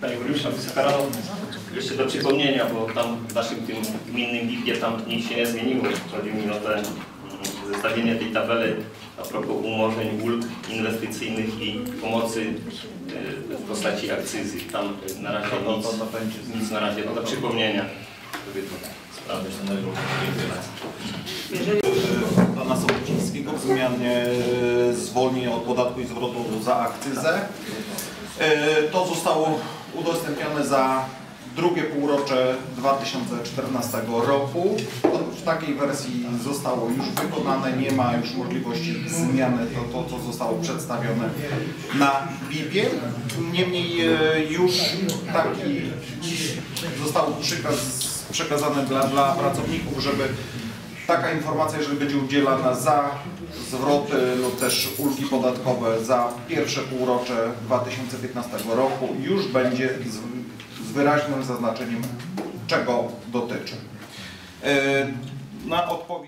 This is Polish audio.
Panie Burmistrzu, Wysoka Rado, jeszcze do przypomnienia, bo tam w naszym tym gminnym BIP-ie tam nic się nie zmieniło. Chodzi mi o te mm, zestawienie tej tabeli a propos umorzeń, ulg inwestycyjnych i pomocy y, w postaci akcyzy. Tam na razie nic, nic na razie, no do przypomnienia, sprawdzić. pana Sołecińskiego w zmianie e, zwolnień od podatku i zwrotu za akcyzę. E, To zostało udostępnione za drugie półrocze 2014 roku. W takiej wersji zostało już wykonane, nie ma już możliwości zmiany, to, to co zostało przedstawione na BIP-ie. Niemniej e, już taki został przekaz, przekazany dla, dla pracowników, żeby taka informacja, jeżeli będzie udzielana za zwroty lub też ulgi podatkowe za pierwsze półrocze 2015 roku już będzie z, z wyraźnym zaznaczeniem czego dotyczy. E, Na odpowiedź